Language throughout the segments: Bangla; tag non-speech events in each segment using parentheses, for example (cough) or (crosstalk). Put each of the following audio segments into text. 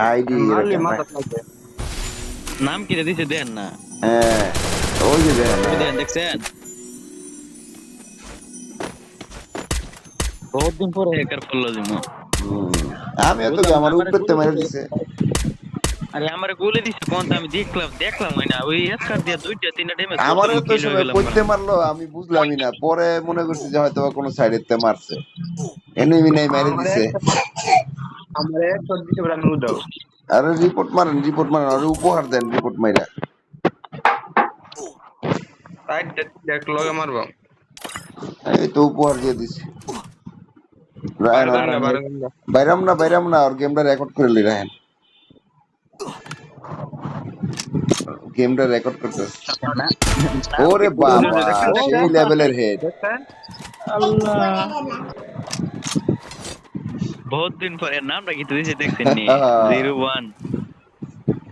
আইডি মাথা নাম কি দিছে দেন না। হ্যাঁ ওই যে দেখেন দেন দেখছেন? বহুত দিন পরে। হ্যাকার ফলো দিমু হুম। আমি তো আমার উপরে মেরে দিছে। আরে আমার গুলি দিছে কোন আমি দেখলাম দেখলাম না ওই হ্যাকার দিয়ে দুইটা তিনটা ড্যামেজ আমার তো সময় করতে মারলো আমি বুঝলামই না পরে মনে করছি যে হয়তো কোনো সাইডের মারছে। এনিমি নাই মেরে দিছে। আমার শট আরে রিপোর্ট মারেন রিপোর্ট মারেন আরে উপহার দেন রিপোর্ট মাইরা। সাইড দেখ লগে মারবো। এই তো উপহার দিয়ে দিছি। বাইরাম না বাইরাম না আর গেমটা রেকর্ড করে লি রায়ন গেমটা রেকর্ড করতে ওরে বাবা সেই লেভেলের হেড? বহুত দিন পরে নামটা কি দিছে দেখছেন নি? (laughs) হ্যাঁ। 01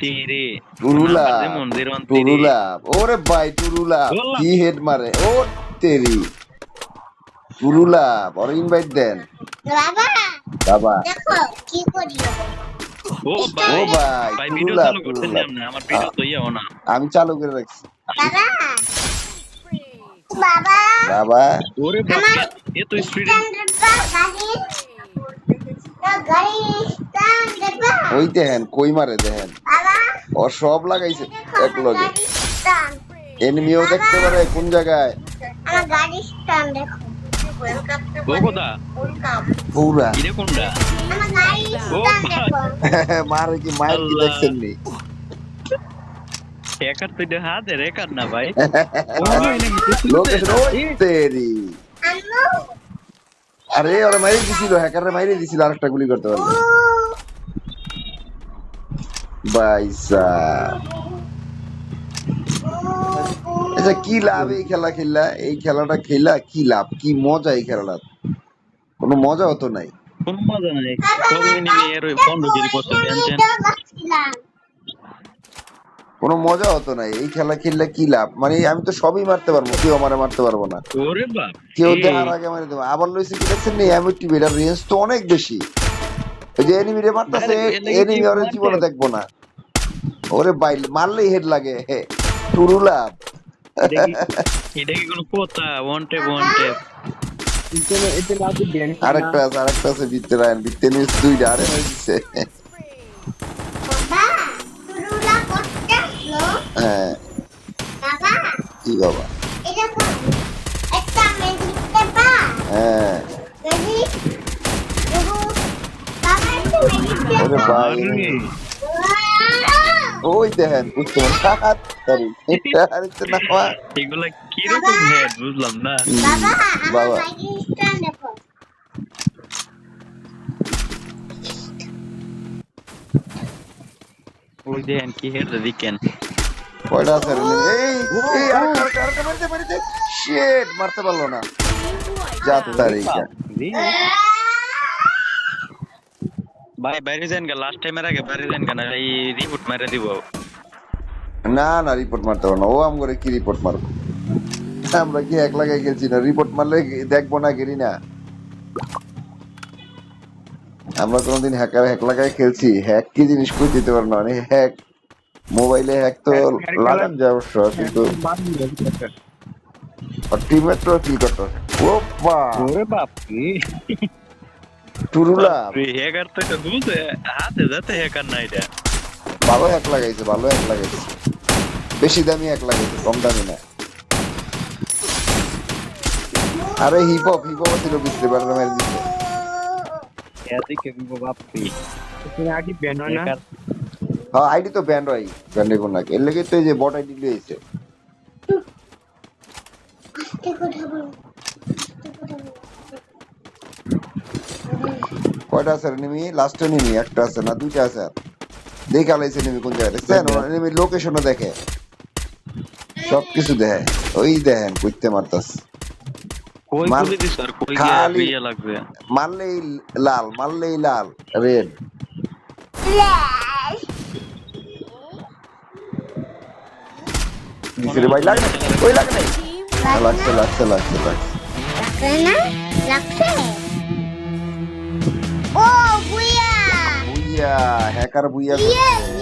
তিরি। টুরুলা যেমন 01 তিরি। টুরুলা। ওরে ভাই টুরুলা। কি হেড মারে? ও তেরি। টুরুলা বড় ইনভাইট দেন। বাবা বাবা। দেখো কি করি? ও ও ভাই ভাই ভাই ভিডিও চালু করতেন না আমার ভিডিও তো ইয়েও না। আমি চালু করে রাখছি। বাবা। বাবা। বাবা। ওরে বাবা এ তো স্পিড স্ট্যান্ডার্ড বা গাড়ি। তো গাড়ি স্ট্যান্ডার্ড বা ওই দেখেন কই মারে দেখেন। ও সব লাগাইছে এক লগে। এনিমিও দেখতে পারে কোন জায়গায়। আমার গাড়ি স্ট্যান্ড দেখো ও কোদা পুরা ইরে কোনটা? ভাই। মারে কি মায়ের কি দেখছেন নি হ্যাকার তো এটা হাতে রেকার না ভাই? লোকেশন ওই তেরি। আরে ওরা মাইরে দিছিল হ্যাকারে মাইরে দিছিল আরেকটা গুলি করতে পারবে বাইসা। আচ্ছা কি লাভ এই খেলা খেললা? এই খেলাটা খেলা কি লাভ? কি মজা এই খেলাটা? কোনো মজা হতো নাই। কোন মজা নাই। কোনো মজা হতো নাই। এই খেলা খেললে কি লাভ? মানে আমি তো সবই মারতে পারব কেউ আমারে মারতে পারব না। ওরে বাপ কেউ এই, দেখার আগে মারি দেবো। আবার লইছে কি দেখছেন নি? এমএটি এটার রেঞ্জ তো অনেক বেশি। ওই যে এনিমি রে মারতেছে আরে, এনিমি ওরে জীবনে দেখব না। ওরে বাই মারলেই হেড লাগে। হে টুরু লাভ। এটা কি- কোনো কথা? ওয়ান ব্যান্ড আরেকটা আছে আরেকটা আছে ভিতরে আইন ভিতরে নিউজ দুইটা আরে হয়েছে বাবা পুরুলা করতে আসলো। হ্যাঁ। কি বাবা? হ্যাঁ। ভাই ওই দেখেন বুঝতে পারেন আরে তো না হওয়া এগুলা কীরকম হেড বুঝলাম না বাবা আমার বাবা। ম্যাজিক স্ট্যান্ড দেখো ওই দেখেন কি হেড দিকেন কয়টা আছে রে? এই এই আরেকটা আরেকটা আরেকটা মারিতে মারিতে শিট মারতে পারল না যাত তারিখা ভাই বাইরে যান গা লাস্ট টাইমের আগে বাইরে যান গা না এই রিপোর্ট মেরে দিব। না না রিপোর্ট মারতে পারব না। ও আম করে কি রিপোর্ট মারবো? আমরা কি এক লাগাই গেছি না? রিপোর্ট মারলে দেখব না গেরি না। আমরা কোনোদিন হ্যাকার হ্যাক লাগাই খেলছি। হ্যাক কি জিনিস কই দিতে পারব না। মানে হ্যাক মোবাইলে হ্যাক তো লাগান যায় অবশ্য কিন্তু টিমের তো কি করতে হবে। ও বা ওরে বাপ টুরুলা হ্যাকার তো বুঝে হাতে যাতে হ্যাকার না এটা। ভালো হ্যাক লাগাইছে ভালো হ্যাক লাগাইছে। বেশি দামি হ্যাক লাগাইছে কম দামি না। আরে হিপ হপ হিপ হপ ছিল বুঝতে পারলাম মেরে দিচ্ছে এদিকে বাপ এখানে আগে ব্যান্ড হয় না? হ্যাঁ আইডি তো ব্যান্ড হয় ব্যান্ড কোন না এর লেগে তো এই যে বট আইডি লিয়েছে কথা বলো আস্তে কথা বলো কয়টা আছে এনিমি লাস্ট এনিমি একটা আছে না দুইটা আছে? দেখে আলাইছে এনিমি কোন জায়গায়। দেখছেন? এনিমি লোকেশনও দেখে। সব কিছু দেখে। ওই দেখেন কইতে মারতাস মারলেই লাল মারলেই লাল। রেড দিছে রে ভাই লাগে না ওই লাগে নাই। লাগছে লাগছে লাগছে লাগছে লাগছে? না লাগছে বুইয়া হ্যাকার বুইয়া করছে